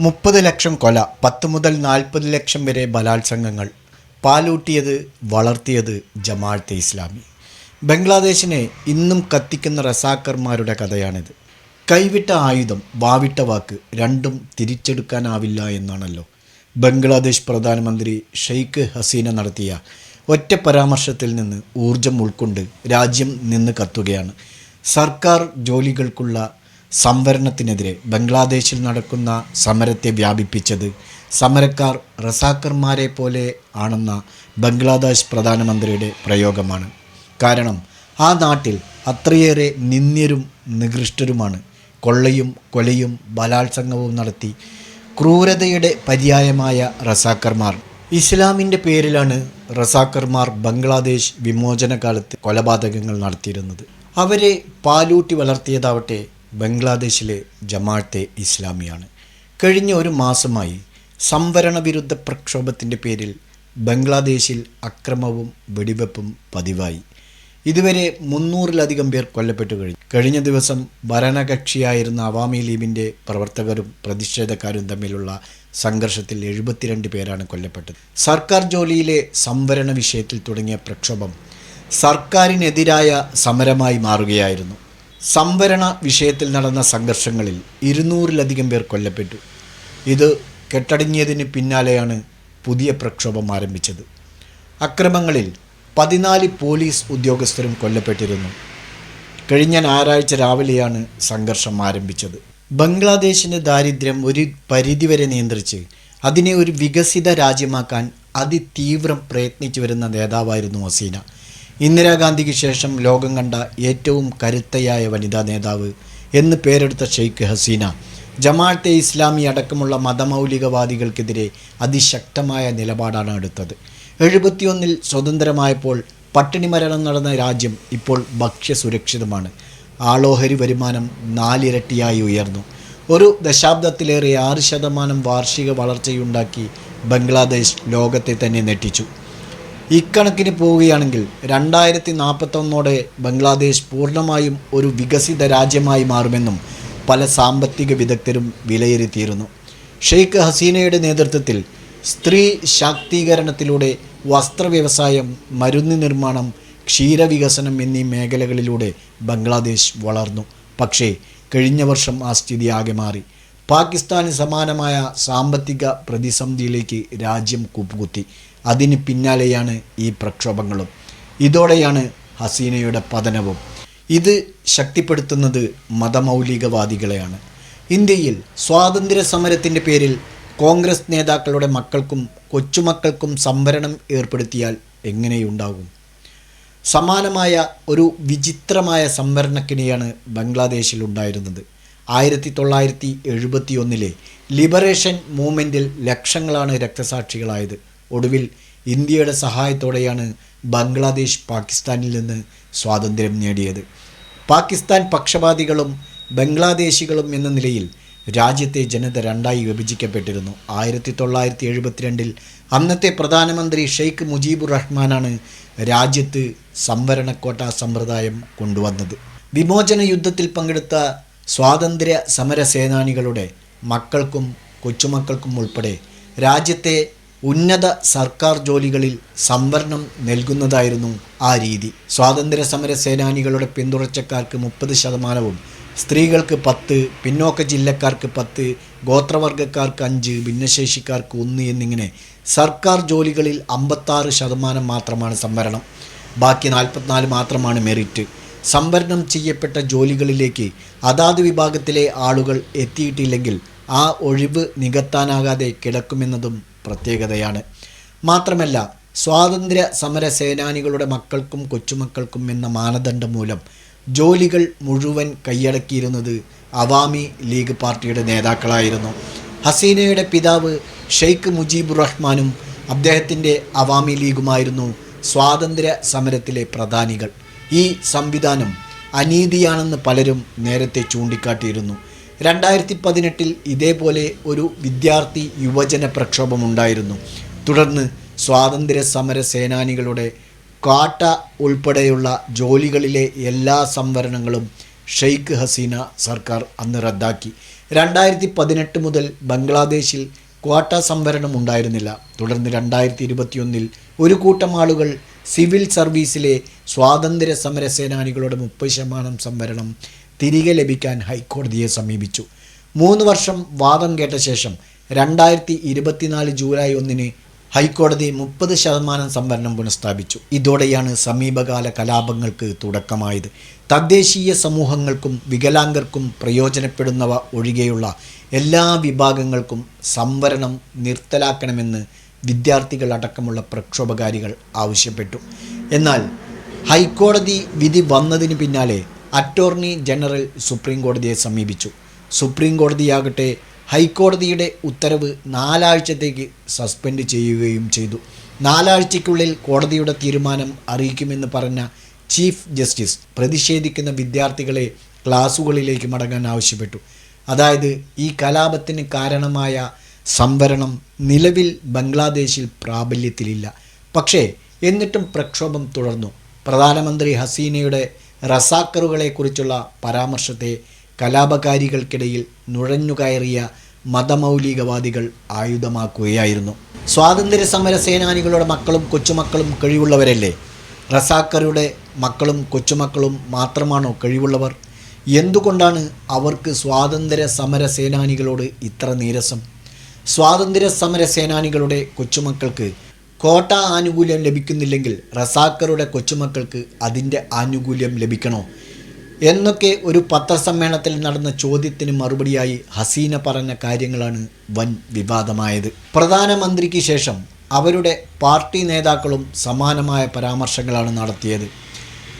മുപ്പത് ലക്ഷം കൊല പത്ത് മുതൽ നാൽപ്പത് ലക്ഷം വരെ ബലാത്സംഗങ്ങൾ. പാലൂട്ടിയത് വളർത്തിയത് ജമാഅത്തെ ഇസ്ലാമി. ബംഗ്ലാദേശിനെ ഇന്നും കത്തിക്കുന്ന റസാക്കർമാരുടെ കഥയാണിത്. കൈവിട്ട ആയുധം വാവിട്ട വാക്ക് രണ്ടും തിരിച്ചെടുക്കാനാവില്ല എന്നാണല്ലോ ബംഗ്ലാദേശ് പ്രധാനമന്ത്രി ഷെയ്ഖ് ഹസീന നടത്തിയ ഒറ്റ പരാമർശത്തിൽ നിന്ന് ഊർജം ഉൾക്കൊണ്ട് രാജ്യം നിന്ന് കത്തുകയാണ്. സർക്കാർ ജോലികൾക്കുള്ള സംവരണത്തിനെതിരെ ബംഗ്ലാദേശിൽ നടക്കുന്ന സമരത്തെ വ്യാപിപ്പിച്ചത് സമരക്കാർ റസാക്കർമാരെ പോലെ ആണെന്ന ബംഗ്ലാദേശ് പ്രധാനമന്ത്രിയുടെ പ്രയോഗമാണ്. കാരണം ആ നാട്ടിൽ അത്രയേറെ നിന്ദ്യരും നികൃഷ്ടരുമാണ്. കൊള്ളയും കൊലയും ബലാത്സംഗവും നടത്തി ക്രൂരതയുടെ പര്യായമായ റസാക്കർമാർ ഇസ്ലാമിന്റെ പേരിലാണ് റസാക്കർമാർ ബംഗ്ലാദേശ് വിമോചന കാലത്ത് കൊലപാതകങ്ങൾ നടത്തിയിരുന്നത്. അവരെ പാലൂട്ടി വളർത്തിയതാവട്ടെ ബംഗ്ലാദേശിലെ ജമാഅത്തെ ഇസ്ലാമിയാണ്. കഴിഞ്ഞ ഒരു മാസമായി സംവരണ വിരുദ്ധ പ്രക്ഷോഭത്തിന്റെ പേരിൽ ബംഗ്ലാദേശിൽ അക്രമവും വെടിവെപ്പും പതിവായി. ഇതുവരെ മുന്നൂറിലധികം പേർ കൊല്ലപ്പെട്ടു കഴിഞ്ഞു. കഴിഞ്ഞ ദിവസം ഭരണകക്ഷിയായിരുന്ന അവാമി ലീഗിന്റെ പ്രവർത്തകരും പ്രതിഷേധക്കാരും തമ്മിലുള്ള സംഘർഷത്തിൽ എഴുപത്തിരണ്ട് പേരാണ് കൊല്ലപ്പെട്ടത്. സർക്കാർ ജോലിയിലെ സംവരണ വിഷയത്തിൽ തുടങ്ങിയ പ്രക്ഷോഭം സർക്കാരിനെതിരായ സമരമായി മാറുകയായിരുന്നു. സംവരണ വിഷയത്തിൽ നടന്ന സംഘർഷങ്ങളിൽ ഇരുന്നൂറിലധികം പേർ കൊല്ലപ്പെട്ടു. ഇത് കെട്ടടങ്ങിയതിന് പിന്നാലെയാണ് പുതിയ പ്രക്ഷോഭം ആരംഭിച്ചത്. അക്രമങ്ങളിൽ പതിനാല് പോലീസ് ഉദ്യോഗസ്ഥരും കൊല്ലപ്പെട്ടിരുന്നു. കഴിഞ്ഞ ഞായറാഴ്ച രാവിലെയാണ് സംഘർഷം ആരംഭിച്ചത്. ബംഗ്ലാദേശിന്റെ ദാരിദ്ര്യം ഒരു പരിധിവരെ നിയന്ത്രിച്ച് അതിനെ ഒരു വികസിത രാജ്യമാക്കാൻ അതിതീവ്രം പ്രയത്നിച്ചു വരുന്ന നേതാവായിരുന്നു ഹസീന. ഇന്ദിരാഗാന്ധിക്ക് ശേഷം ലോകം കണ്ട ഏറ്റവും കരുത്തയായ വനിതാ നേതാവ് എന്ന് പേരെടുത്ത ഷെയ്ഖ് ഹസീന ജമാഅത്തെ ഇസ്ലാമി അടക്കമുള്ള മതമൗലികവാദികൾക്കെതിരെ അതിശക്തമായ നിലപാടാണ് എടുത്തത്. എഴുപത്തിയൊന്നിൽ സ്വതന്ത്രമായപ്പോൾ പട്ടിണി മരണം നടന്ന രാജ്യം ഇപ്പോൾ ഭക്ഷ്യ സുരക്ഷിതമാണ് ആളോഹരി വരുമാനം നാലിരട്ടിയായി ഉയർന്നു. ഒരു ദശാബ്ദത്തിലേറെ ആറ് ശതമാനം വാർഷിക വളർച്ചയുണ്ടാക്കി ബംഗ്ലാദേശ് ലോകത്തെ തന്നെ നെട്ടിച്ചു ഇക്കണക്കിന് പോവുകയാണെങ്കിൽ രണ്ടായിരത്തി നാൽപ്പത്തൊന്നോടെ ബംഗ്ലാദേശ് പൂർണമായും ഒരു വികസിത രാജ്യമായി മാറുമെന്നും പല സാമ്പത്തിക വിദഗ്ധരും വിലയിരുത്തിയിരുന്നു. ഷെയ്ഖ് ഹസീനയുടെ നേതൃത്വത്തിൽ സ്ത്രീ ശാക്തീകരണത്തിലൂടെ വസ്ത്രവ്യവസായം മരുന്ന് നിർമ്മാണം ക്ഷീരവികസനം എന്നീ മേഖലകളിലൂടെ ബംഗ്ലാദേശ് വളർന്നു. പക്ഷേ കഴിഞ്ഞ വർഷം ആ സ്ഥിതി ആകെ മാറി. പാകിസ്ഥാന് സമാനമായ സാമ്പത്തിക പ്രതിസന്ധിയിലേക്ക് രാജ്യം കൂപ്പുകുത്തി. അതിന് പിന്നാലെയാണ് ഈ പ്രക്ഷോഭങ്ങളും. ഇതോടെയാണ് ഹസീനയുടെ പതനവും. ഇത് ശക്തിപ്പെടുത്തുന്നത് മതമൗലികവാദികളെയാണ്. ഇന്ത്യയിൽ സ്വാതന്ത്ര്യ സമരത്തിന്റെ പേരിൽ കോൺഗ്രസ് നേതാക്കളുടെ മക്കൾക്കും കൊച്ചുമക്കൾക്കും സംവരണം ഏർപ്പെടുത്തിയാൽ എങ്ങനെയുണ്ടാകും? സമാനമായ ഒരു വിചിത്രമായ സംവരണക്കിണിയാണ് ബംഗ്ലാദേശിൽ ഉണ്ടായിരുന്നത്. ആയിരത്തി തൊള്ളായിരത്തി എഴുപത്തി ഒന്നിലെ ലിബറേഷൻ മൂവ്മെന്റിൽ ലക്ഷങ്ങളാണ് രക്തസാക്ഷികളായത്. ഒടുവിൽ ഇന്ത്യയുടെ സഹായത്തോടെയാണ് ബംഗ്ലാദേശ് പാകിസ്ഥാനിൽ നിന്ന് സ്വാതന്ത്ര്യം നേടിയത്. പാകിസ്ഥാൻ പക്ഷപാതികളും ബംഗ്ലാദേശികളും എന്ന നിലയിൽ രാജ്യത്തെ ജനത രണ്ടായി വിഭജിക്കപ്പെട്ടിരുന്നു. ആയിരത്തി തൊള്ളായിരത്തി എഴുപത്തിരണ്ടിൽ അന്നത്തെ പ്രധാനമന്ത്രി ഷെയ്ഖ് മുജീബുർ റഹ്മാനാണ് രാജ്യത്ത് സംവരണ കോട്ട സമ്പ്രദായം കൊണ്ടുവന്നത്. വിമോചന യുദ്ധത്തിൽ പങ്കെടുത്ത സ്വാതന്ത്ര്യ സമര സേനാനികളുടെ മക്കൾക്കും കൊച്ചുമക്കൾക്കും ഉൾപ്പെടെ രാജ്യത്തെ ഉന്നത സർക്കാർ ജോലികളിൽ സംവരണം നൽകുന്നതായിരുന്നു ആ രീതി. സ്വാതന്ത്ര്യ സമര സേനാനികളുടെ പിന്തുടർച്ചക്കാർക്ക് മുപ്പത് ശതമാനവും സ്ത്രീകൾക്ക് പത്ത് പിന്നോക്ക ജില്ലക്കാർക്ക് പത്ത് ഗോത്രവർഗക്കാർക്ക് അഞ്ച് ഭിന്നശേഷിക്കാർക്ക് ഒന്ന് എന്നിങ്ങനെ സർക്കാർ ജോലികളിൽ അമ്പത്താറ് ശതമാനം മാത്രമാണ് സംവരണം. ബാക്കി നാൽപ്പത്തിനാല് മാത്രമാണ് മെറിറ്റ്. സംവരണം ചെയ്യപ്പെട്ട ജോലികളിലേക്ക് അതാത് വിഭാഗത്തിലെ ആളുകൾ എത്തിയിട്ടില്ലെങ്കിൽ ആ ഒഴിവ് നികത്താനാകാതെ കിടക്കുമെന്നതും പ്രത്യേകതയാണ്. മാത്രമല്ല സ്വാതന്ത്ര്യ സമര സേനാനികളുടെ മക്കൾക്കും കൊച്ചുമക്കൾക്കും എന്ന മാനദണ്ഡം മൂലം ജോലികൾ മുഴുവൻ കൈയടക്കിയിരുന്നത് അവാമി ലീഗ് പാർട്ടിയുടെ നേതാക്കളായിരുന്നു. ഹസീനയുടെ പിതാവ് ഷെയ്ഖ് മുജീബുർ റഹ്മാനും അദ്ദേഹത്തിന്റെ അവാമി ലീഗുമായിരുന്നു സ്വാതന്ത്ര്യ സമരത്തിലെ പ്രധാനികൾ. ഈ സംവിധാനം അനീതിയാണെന്ന് പലരും നേരത്തെ ചൂണ്ടിക്കാട്ടിയിരുന്നു. രണ്ടായിരത്തി പതിനെട്ടിൽ ഇതേപോലെ ഒരു വിദ്യാർത്ഥി യുവജന പ്രക്ഷോഭമുണ്ടായിരുന്നു. തുടർന്ന് സ്വാതന്ത്ര്യ സമര സേനാനികളുടെ കാട്ട ഉൾപ്പെടെയുള്ള ജോലികളിലെ എല്ലാ സംവരണങ്ങളും ഷെയ്ഖ് ഹസീന സർക്കാർ അന്ന് റദ്ദാക്കി. രണ്ടായിരത്തി പതിനെട്ട് മുതൽ ബംഗ്ലാദേശിൽ ക്വാട്ട സംവരണം ഉണ്ടായിരുന്നില്ല. തുടർന്ന് രണ്ടായിരത്തി ഇരുപത്തിയൊന്നിൽ ഒരു കൂട്ടം ആളുകൾ സിവിൽ സർവീസിലെ സ്വാതന്ത്ര്യ സമര സേനാനികളുടെ മുപ്പത് ശതമാനം സംവരണം തിരികെ ലഭിക്കാൻ ഹൈക്കോടതിയെ സമീപിച്ചു. മൂന്ന് വർഷം വാദം കേട്ട ശേഷം രണ്ടായിരത്തി ഇരുപത്തിനാല് ജൂലൈ ഒന്നിന് ഹൈക്കോടതി മുപ്പത് ശതമാനം സംവരണം പുനഃസ്ഥാപിച്ചു. ഇതോടെയാണ് സമീപകാല കലാപങ്ങൾക്ക് തുടക്കമായത്. തദ്ദേശീയ സമൂഹങ്ങൾക്കും വികലാംഗർക്കും പ്രയോജനപ്പെടുന്നവ ഒഴികെയുള്ള എല്ലാ വിഭാഗങ്ങൾക്കും സംവരണം നിർത്തലാക്കണമെന്ന് വിദ്യാർത്ഥികൾ അടക്കമുള്ള പ്രക്ഷോഭകാരികൾ ആവശ്യപ്പെട്ടു. എന്നാൽ ഹൈക്കോടതി വിധി വന്നതിന് പിന്നാലെ അറ്റോർണി ജനറൽ സുപ്രീം കോടതിയെ സമീപിച്ചു. സുപ്രീം കോടതിയാകട്ടെ ഹൈക്കോടതിയുടെ ഉത്തരവ് നാലാഴ്ചത്തേക്ക് സസ്പെൻഡ് ചെയ്യുകയും ചെയ്തു. നാലാഴ്ചയ്ക്കുള്ളിൽ കോടതിയുടെ തീരുമാനം അറിയിക്കുമെന്ന് പറഞ്ഞ ചീഫ് ജസ്റ്റിസ് പ്രതിഷേധിക്കുന്ന വിദ്യാർത്ഥികളെ ക്ലാസുകളിലേക്ക് മടങ്ങാൻ ആവശ്യപ്പെട്ടു. അതായത് ഈ കലാപത്തിന് കാരണമായ സംവരണം നിലവിൽ ബംഗ്ലാദേശിൽ പ്രാബല്യത്തിലില്ല. പക്ഷേ എന്നിട്ടും പ്രക്ഷോഭം തുടർന്നു. പ്രധാനമന്ത്രി ഹസീനയുടെ റസാക്കറുകളെക്കുറിച്ചുള്ള പരാമർശത്തെ കലാപകാരികൾക്കിടയിൽ നുഴഞ്ഞുകയറിയ മതമൗലികവാദികൾ ആയുധമാക്കുകയായിരുന്നു. സ്വാതന്ത്ര്യ സമര സേനാനികളുടെ മക്കളും കൊച്ചുമക്കളും കഴിവുള്ളവരല്ലേ? റസാക്കറുടെ മക്കളും കൊച്ചുമക്കളും മാത്രമാണോ കഴിവുള്ളവർ? എന്തുകൊണ്ടാണ് അവർക്ക് സ്വാതന്ത്ര്യ സമര സേനാനികളോട് ഇത്ര നീരസം? സ്വാതന്ത്ര്യ സമര സേനാനികളുടെ കൊച്ചുമക്കൾക്ക് കോട്ട ആനുകൂല്യം ലഭിക്കുന്നില്ലെങ്കിൽ റസാക്കറുടെ കൊച്ചുമക്കൾക്ക് അതിന്റെ ആനുകൂല്യം ലഭിക്കണോ? എന്നൊക്കെ ഒരു പത്രസമ്മേളനത്തിൽ നടന്ന ചോദ്യത്തിന് മറുപടിയായി ഹസീന പറഞ്ഞ കാര്യങ്ങളാണ് വൻ വിവാദമായത്. പ്രധാനമന്ത്രിക്ക് ശേഷം അവരുടെ പാർട്ടി നേതാക്കളും സമാനമായ പരാമർശങ്ങളാണ് നടത്തിയത്.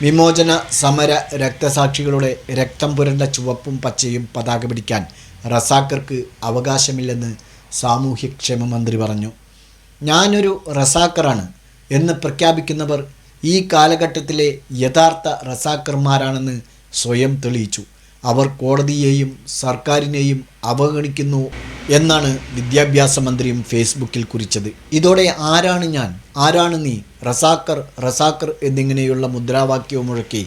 വിമോചന സമര രക്തസാക്ഷികളുടെ രക്തം പുരണ്ട ചുവപ്പും പച്ചയും പതാക പിടിക്കാൻ റസാക്കർക്ക് അവകാശമില്ലെന്ന് സാമൂഹ്യക്ഷേമ മന്ത്രി പറഞ്ഞു. ഞാനൊരു റസാക്കറാണ് എന്ന് പ്രഖ്യാപിക്കുന്നവർ ഈ കാലഘട്ടത്തിലെ യഥാർത്ഥ റസാക്കർമാരാണെന്ന് സ്വയം തെളിയിച്ചു. അവർ കോടതിയെയും സർക്കാരിനെയും അവഗണിക്കുന്നു എന്നാണ് വിദ്യാഭ്യാസ മന്ത്രിയും ഫേസ്ബുക്കിൽ കുറിച്ചത്. ഇതോടെ ആരാണ് ഞാൻ? ആരാണ് നീ? റസാക്കർ റസാക്കർ എന്നിങ്ങനെയുള്ള മുദ്രാവാക്യവും മുഴക്കി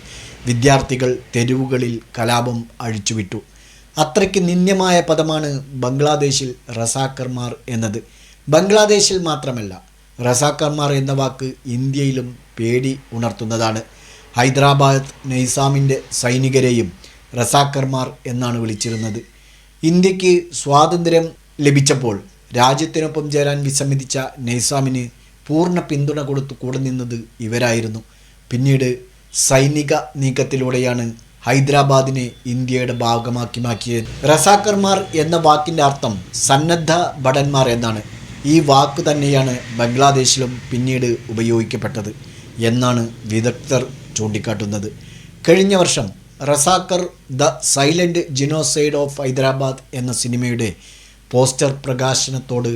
വിദ്യാർത്ഥികൾ തെരുവുകളിൽ കലാപം അഴിച്ചുവിട്ടു. അത്രയ്ക്ക് നിന്ദ്യമായ പദമാണ് ബംഗ്ലാദേശിൽ റസാക്കർമാർ എന്നത്. ബംഗ്ലാദേശിൽ മാത്രമല്ല റസാക്കർമാർ എന്ന വാക്ക് ഇന്ത്യയിലും പേടി ഉണർത്തുന്നതാണ്. ഹൈദരാബാദ് നൈസാമിന്റെ സൈനികരെയും റസാക്കർമാർ എന്നാണ് വിളിച്ചിരുന്നത്. ഇന്ത്യയ്ക്ക് സ്വാതന്ത്ര്യം ലഭിച്ചപ്പോൾ രാജ്യത്തിനൊപ്പം ചേരാൻ വിസമ്മതിച്ച നൈസാമിന് പൂർണ പിന്തുണ കൊടുത്തു കൂടെ നിന്നത് ഇവരായിരുന്നു. പിന്നീട് സൈനിക നീക്കത്തിലൂടെയാണ് ഹൈദരാബാദിനെ ഇന്ത്യയുടെ ഭാഗമാക്കി മാറ്റിയത്. റസാക്കർമാർ എന്ന വാക്കിന്റെ അർത്ഥം സന്നദ്ധ ഭടന്മാർ എന്നാണ്. ഈ വാക്ക് തന്നെയാണ് ബംഗ്ലാദേശിലും പിന്നീട് ഉപയോഗിക്കപ്പെട്ടത് എന്നാണ് വിദഗ്ധർ ചൂണ്ടിക്കാട്ടുന്നത്. കഴിഞ്ഞ വർഷം Razakar the silent genocide of Hyderabad എന്ന സിനിമയുടെ പോസ്റ്റർ പ്രകാശനത്തോട്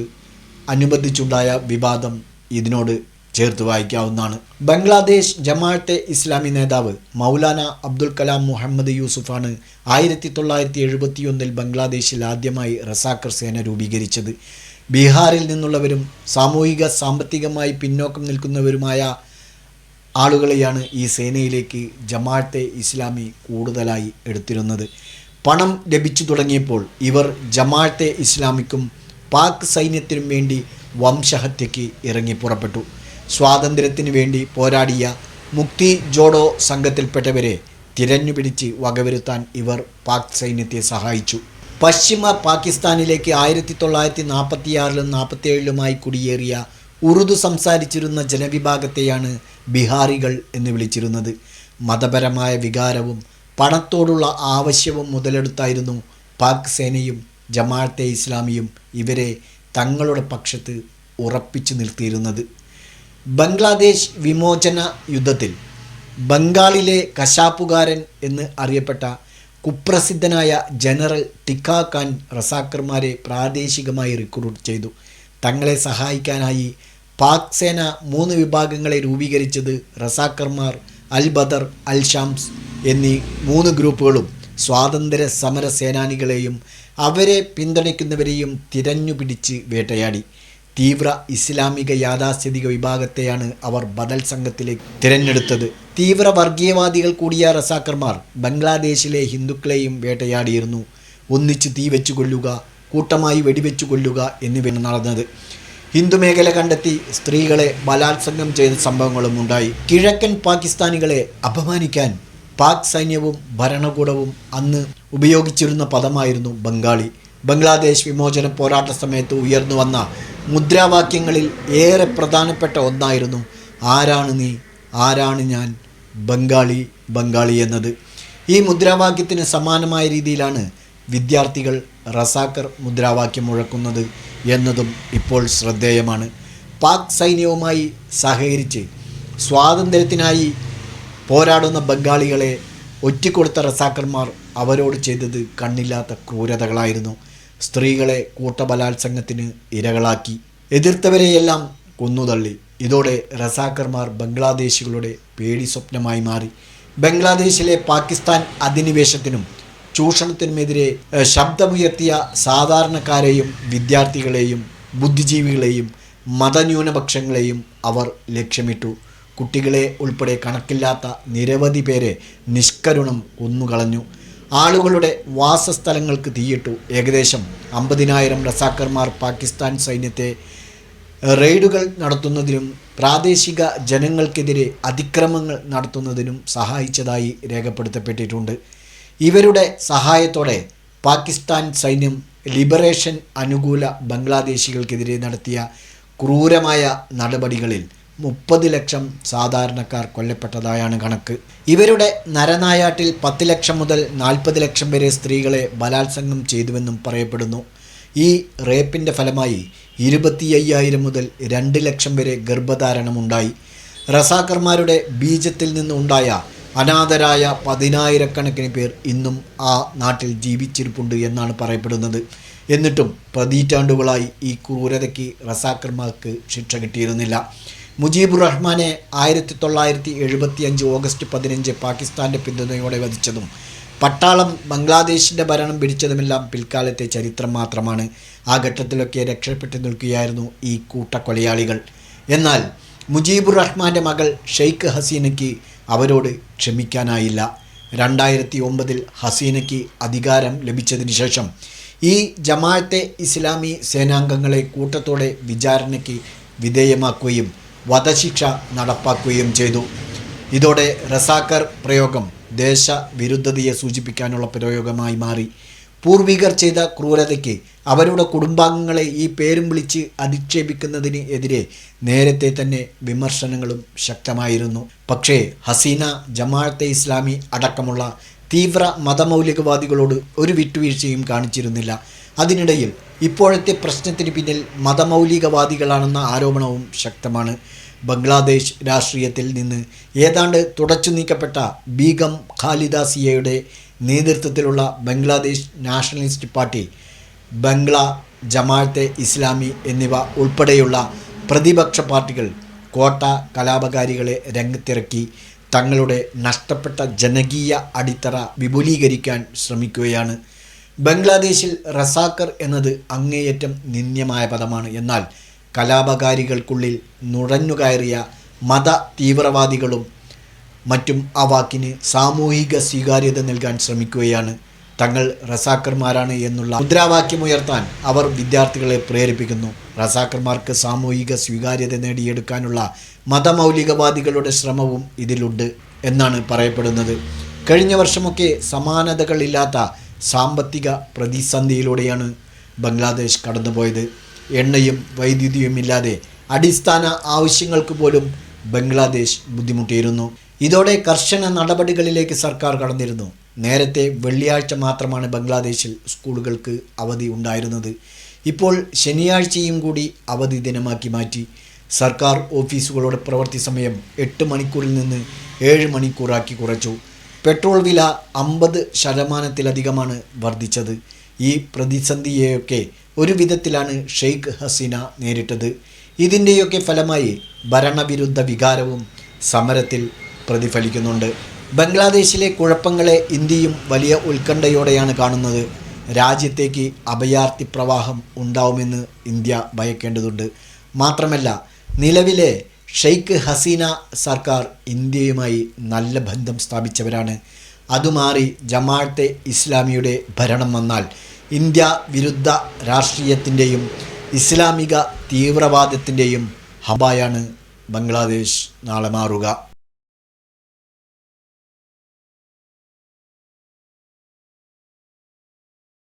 അനുബന്ധിച്ചുണ്ടായ വിവാദം ഇതിനോട് ചേർത്ത് വായിക്കാവുന്നതാണ്. ബംഗ്ലാദേശ് ജമാഅത്തെ ഇസ്ലാമി നേതാവ് മൗലാന അബ്ദുൽ കലാം മുഹമ്മദ് യൂസുഫാണ് ആയിരത്തി തൊള്ളായിരത്തി എഴുപത്തിയൊന്നിൽ ബംഗ്ലാദേശിൽ ആദ്യമായി റസാക്കർ സേന രൂപീകരിച്ചത്. ബീഹാറിൽ നിന്നുള്ളവരും സാമൂഹിക സാമ്പത്തികമായി പിന്നോക്കം നിൽക്കുന്നവരുമായ ആളുകളെയാണ് ഈ സേനയിലേക്ക് ജമാഅത്തെ ഇസ്ലാമി കൂടുതലായി എടുത്തിരുന്നത്. പണം ലഭിച്ചു തുടങ്ങിയപ്പോൾ ഇവർ ജമാഅത്തെ ഇസ്ലാമിക്കും പാക് സൈന്യത്തിനും വേണ്ടി വംശഹത്യയ്ക്ക് ഇറങ്ങി പുറപ്പെട്ടു. സ്വാതന്ത്ര്യത്തിന് വേണ്ടി പോരാടിയ മുക്തി ജോഡോ സംഘത്തിൽപ്പെട്ടവരെ തിരഞ്ഞുപിടിച്ച് വകവരുത്താൻ ഇവർ പാക് സൈന്യത്തെ സഹായിച്ചു. പശ്ചിമ പാകിസ്ഥാനിലേക്ക് ആയിരത്തി തൊള്ളായിരത്തി നാൽപ്പത്തിയാറിലും നാൽപ്പത്തിയേഴിലുമായി കുടിയേറിയ ഉറുദു സംസാരിച്ചിരുന്ന ജനവിഭാഗത്തെയാണ് ബിഹാറികൾ എന്ന് വിളിച്ചിരുന്നത്. മതപരമായ വികാരവും പണത്തോടുള്ള ആവശ്യവും മുതലെടുത്തായിരുന്നു പാക് സേനയും ജമാഅത്തെ ഇസ്ലാമിയും ഇവരെ തങ്ങളുടെ പക്ഷത്ത് ഉറപ്പിച്ചു നിർത്തിയിരുന്നത്. ബംഗ്ലാദേശ് വിമോചന യുദ്ധത്തിൽ ബംഗാളിലെ കശാപ്പുകാരൻ എന്ന് അറിയപ്പെട്ട കുപ്രസിദ്ധനായ ജനറൽ ടിക്കാ ഖാൻ റസാക്കർമാരെ പ്രാദേശികമായി റിക്രൂട്ട് ചെയ്തു. തങ്ങളെ സഹായിക്കാനായി പാക് സേന മൂന്ന് വിഭാഗങ്ങളെ രൂപീകരിച്ചത് റസാക്കർമാർ അൽ ബദർ അൽ ഷാംസ് എന്നീ മൂന്ന് ഗ്രൂപ്പുകളും സ്വാതന്ത്ര്യ സമര സേനാനികളെയും അവരെ പിന്തുണയ്ക്കുന്നവരെയും തിരഞ്ഞുപിടിച്ച് വേട്ടയാടി. തീവ്ര ഇസ്ലാമിക യാഥാസ്ഥിതിക വിഭാഗത്തെയാണ് അവർ ബദൽ സംഘത്തിലേക്ക് തിരഞ്ഞെടുത്തത്. തീവ്ര വർഗീയവാദികൾ കൂടിയ റസാക്കർമാർ ബംഗ്ലാദേശിലെ ഹിന്ദുക്കളെയും വേട്ടയാടിയിരുന്നു. ഒന്നിച്ച് തീ വെച്ചു കൊല്ലുക കൂട്ടമായി വെടിവെച്ചു കൊല്ലുക എന്നിവയാണ് നടന്നത്. ഹിന്ദു മേഖല കണ്ടെത്തി സ്ത്രീകളെ ബലാത്സംഗം ചെയ്ത സംഭവങ്ങളും ഉണ്ടായി. കിഴക്കൻ പാകിസ്ഥാനികളെ അപമാനിക്കാൻ പാക് സൈന്യവും ഭരണകൂടവും അന്ന് ഉപയോഗിച്ചിരുന്ന പദമായിരുന്നു ബംഗാളി. ബംഗ്ലാദേശ് വിമോചന പോരാട്ട സമയത്ത് ഉയർന്നു വന്ന മുദ്രാവാക്യങ്ങളിൽ ഏറെ പ്രധാനപ്പെട്ട ഒന്നായിരുന്നു ആരാണ് നീ? ആരാണ് ഞാൻ? ബംഗാളി ബംഗാളി എന്നത്. ഈ മുദ്രാവാക്യത്തിന് സമാനമായ രീതിയിലാണ് വിദ്യാർത്ഥികൾ റസാക്കർ മുദ്രാവാക്യം മുഴക്കുന്നത് എന്നതും ഇപ്പോൾ ശ്രദ്ധേയമാണ്. പാക് സൈന്യവുമായി സഹകരിച്ച് സ്വാതന്ത്ര്യത്തിനായി പോരാടുന്ന ബംഗാളികളെ ഒറ്റിക്കൊടുത്ത റസാക്കർമാർ അവരോട് ചെയ്തത് കണ്ണില്ലാത്ത ക്രൂരതകളായിരുന്നു. സ്ത്രീകളെ കൂട്ടബലാത്സംഗത്തിന് ഇരകളാക്കി. എതിർത്തവരെയെല്ലാം കൊന്നുതള്ളി. ഇതോടെ റസാക്കർമാർ ബംഗ്ലാദേശികളുടെ പേടി സ്വപ്നമായി മാറി. ബംഗ്ലാദേശിലെ പാകിസ്ഥാൻ അധിനിവേശത്തിനും ചൂഷണത്തിനുമെതിരെ ശബ്ദമുയർത്തിയ സാധാരണക്കാരെയും വിദ്യാർത്ഥികളെയും ബുദ്ധിജീവികളെയും മതന്യൂനപക്ഷങ്ങളെയും അവർ ലക്ഷ്യമിട്ടു. കുട്ടികളെ ഉൾപ്പെടെ കണക്കില്ലാത്ത നിരവധി പേരെ നിഷ്കരുണം കൊന്നുകളഞ്ഞു. ആളുകളുടെ വാസസ്ഥലങ്ങൾക്ക് തീയിട്ടു. ഏകദേശം അമ്പതിനായിരം റസാക്കർമാർ പാകിസ്ഥാൻ സൈന്യത്തെ റെയ്ഡുകൾ നടത്തുന്നതിനും പ്രാദേശിക ജനങ്ങൾക്കെതിരെ അതിക്രമങ്ങൾ നടത്തുന്നതിനും സഹായിച്ചതായി രേഖപ്പെടുത്തപ്പെട്ടിട്ടുണ്ട്. ഇവരുടെ സഹായത്തോടെ പാകിസ്ഥാൻ സൈന്യം ലിബറേഷൻ അനുകൂല ബംഗ്ലാദേശികൾക്കെതിരെ നടത്തിയ ക്രൂരമായ നടപടികളിൽ മുപ്പത് ലക്ഷം സാധാരണക്കാർ കൊല്ലപ്പെട്ടതായാണ് കണക്ക്. ഇവരുടെ നരനായാട്ടിൽ പത്ത് ലക്ഷം മുതൽ നാൽപ്പത് ലക്ഷം വരെ സ്ത്രീകളെ ബലാത്സംഗം ചെയ്തുവെന്നും പറയപ്പെടുന്നു. ഈ റേപ്പിന്റെ ഫലമായി ഇരുപത്തി അയ്യായിരം മുതൽ രണ്ട് ലക്ഷം വരെ ഗർഭധാരണമുണ്ടായി. റസാക്കർമാരുടെ ബീജത്തിൽ നിന്നുണ്ടായ അനാഥരായ പതിനായിരക്കണക്കിന് പേർ ഇന്നും ആ നാട്ടിൽ ജീവിച്ചിരിപ്പുണ്ട് എന്നാണ് പറയപ്പെടുന്നത്. എന്നിട്ടും പതിറ്റാണ്ടുകളായി ഈ ക്രൂരതയ്ക്ക് റസാക്കർമാർക്ക് ശിക്ഷ കിട്ടിയിരുന്നില്ല. മുജീബുർ റഹ്മാനെ ആയിരത്തി തൊള്ളായിരത്തി എഴുപത്തി അഞ്ച് ഓഗസ്റ്റ് പതിനഞ്ച് പാകിസ്ഥാന്റെ പിന്തുണയോടെ വധിച്ചതും പട്ടാളം ബംഗ്ലാദേശിന്റെ ഭരണം പിടിച്ചതുമെല്ലാം പിൽക്കാലത്തെ ചരിത്രം മാത്രമാണ്. ആ ഘട്ടത്തിലൊക്കെ രക്ഷപ്പെട്ടു നിൽക്കുകയായിരുന്നു ഈ കൂട്ടക്കൊലയാളികൾ. എന്നാൽ മുജീബുർ റഹ്മാന്റെ മകൾ ഷെയ്ഖ് ഹസീനയ്ക്ക് അവരോട് ക്ഷമിക്കാനായില്ല. രണ്ടായിരത്തി ഒമ്പതിൽ ഹസീനയ്ക്ക് അധികാരം ലഭിച്ചതിന് ശേഷം ഈ ജമാഅത്തെ ഇസ്ലാമി സേനാംഗങ്ങളെ കൂട്ടത്തോടെ വിചാരണയ്ക്ക് വിധേയമാക്കുകയും വധശിക്ഷ നടപ്പാക്കുകയും ചെയ്തു. ഇതോടെ റസാക്കർ പ്രയോഗം ദേശവിരുദ്ധതയെ സൂചിപ്പിക്കാനുള്ള പ്രയോഗമായി മാറി. പൂർവികർ ചെയ്ത ക്രൂരതയ്ക്ക് അവരുടെ കുടുംബാംഗങ്ങളെ ഈ പേരും വിളിച്ച് അധിക്ഷേപിക്കുന്നതിന് എതിരെ നേരത്തെ തന്നെ വിമർശനങ്ങളും ശക്തമായിരുന്നു. പക്ഷേ ഹസീന ജമാഅത്തെ ഇസ്ലാമി അടക്കമുള്ള തീവ്ര മതമൗലികവാദികളോട് ഒരു വിട്ടുവീഴ്ചയും കാണിച്ചിരുന്നില്ല. അതിനിടയിൽ ഇപ്പോഴത്തെ പ്രശ്നത്തിന് പിന്നിൽ മതമൗലികവാദികളാണെന്ന ആരോപണവും ശക്തമാണ്. ബംഗ്ലാദേശ് രാഷ്ട്രീയത്തിൽ നിന്ന് ഏതാണ്ട് തുടച്ചു നീക്കപ്പെട്ട ബീഗം ഖാലിദാസിയയുടെ നേതൃത്വത്തിലുള്ള ബംഗ്ലാദേശ് നാഷണലിസ്റ്റ് പാർട്ടി ബംഗ്ല ജമാഅത്തെ ഇസ്ലാമി എന്നിവ ഉൾപ്പെടെയുള്ള പ്രതിപക്ഷ പാർട്ടികൾ കോട്ട കലാപകാരികളെ രംഗത്തിറക്കി തങ്ങളുടെ നഷ്ടപ്പെട്ട ജനകീയ അടിത്തറ വിപുലീകരിക്കാൻ ശ്രമിക്കുകയാണ്. ബംഗ്ലാദേശിൽ റസാക്കർ എന്നത് അങ്ങേയറ്റം നിന്ദ്യമായ പദമാണ്. എന്നാൽ കലാപകാരികൾക്കുള്ളിൽ നുഴഞ്ഞുകയറിയ മത തീവ്രവാദികളും മറ്റും ആ വാക്കിന് സാമൂഹിക സ്വീകാര്യത നൽകാൻ ശ്രമിക്കുകയാണ്. തങ്ങൾ റസാക്കർമാരാണ് എന്നുള്ള മുദ്രാവാക്യമുയർത്താൻ അവർ വിദ്യാർത്ഥികളെ പ്രേരിപ്പിക്കുന്നു. റസാക്കർമാർക്ക് സാമൂഹിക സ്വീകാര്യത നേടിയെടുക്കാനുള്ള മതമൗലികവാദികളുടെ ശ്രമവും ഇതിലുണ്ട് എന്നാണ് പറയപ്പെടുന്നത്. കഴിഞ്ഞ വർഷമൊക്കെ സമാനതകളില്ലാത്ത സാമ്പത്തിക പ്രതിസന്ധിയിലൂടെയാണ് ബംഗ്ലാദേശ് കടന്നുപോയത്. എണ്ണയും വൈദ്യുതിയും ഇല്ലാതെ അടിസ്ഥാന ആവശ്യങ്ങൾക്ക് പോലും ബംഗ്ലാദേശ് ബുദ്ധിമുട്ടിയിരുന്നു. ഇതോടെ കർശന നടപടികളിലേക്ക് സർക്കാർ കടന്നിരുന്നു. നേരത്തെ വെള്ളിയാഴ്ച മാത്രമാണ് ബംഗ്ലാദേശിൽ സ്കൂളുകൾക്ക് അവധി ഉണ്ടായിരുന്നത്. ഇപ്പോൾ ശനിയാഴ്ചയും കൂടി അവധി ദിനമാക്കി മാറ്റി. സർക്കാർ ഓഫീസുകളുടെ പ്രവൃത്തി സമയം എട്ട് മണിക്കൂറിൽ നിന്ന് ഏഴ് മണിക്കൂറാക്കി കുറച്ചു. പെട്രോൾ വില അമ്പത് ശതമാനത്തിലധികമാണ് വർദ്ധിച്ചത്. ഈ പ്രതിസന്ധിയെയൊക്കെ ഒരു വിധത്തിലാണ് ഷെയ്ഖ് ഹസീന നേരിട്ടത്. ഇതിന്റെയൊക്കെ ഫലമായി ഭരണവിരുദ്ധ വികാരവും സമരത്തിൽ പ്രതിഫലിക്കുന്നുണ്ട്. ബംഗ്ലാദേശിലെ കുഴപ്പങ്ങളെ ഇന്ത്യയും വലിയ ഉത്കണ്ഠയോടെയാണ് കാണുന്നത്. രാജ്യത്തേക്ക് അഭയാർത്ഥി പ്രവാഹം ഉണ്ടാവുമെന്ന് ഇന്ത്യ ഭയക്കേണ്ടതുണ്ട്. മാത്രമല്ല നിലവിലെ ഷെയ്ഖ് ഹസീന സർക്കാർ ഇന്ത്യയുമായി നല്ല ബന്ധം സ്ഥാപിച്ചവരാണ്. അതുമാറി ജമാഅത്തെ ഇസ്ലാമിയുടെ ഭരണം വന്നാൽ ഇന്ത്യ വിരുദ്ധ രാഷ്ട്രീയത്തിന്റെയും ഇസ്ലാമിക തീവ്രവാദത്തിന്റെയും ഹബായാണ് ബംഗ്ലാദേശ് നാളെ മാറുക.